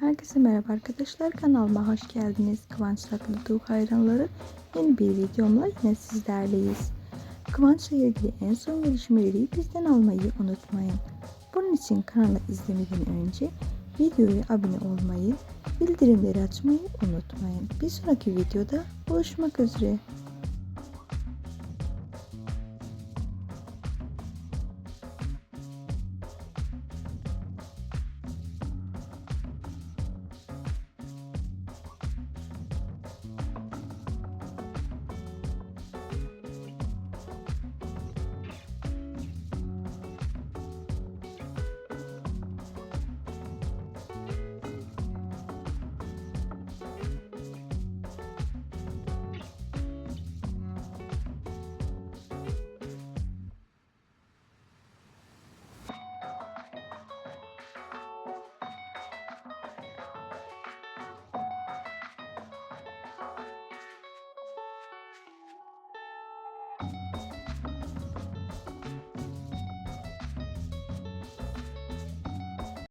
Herkese merhaba arkadaşlar kanalıma hoş geldiniz. Kıvanç Tatlıtuğ hayranları yeni bir videomla yine sizlerleyiz. Kıvanç'la ilgili en son gelişmeleri bizden almayı unutmayın. Bunun için kanalı izlemeden önce videoya abone olmayı, bildirimleri açmayı unutmayın. Bir sonraki videoda buluşmak üzere.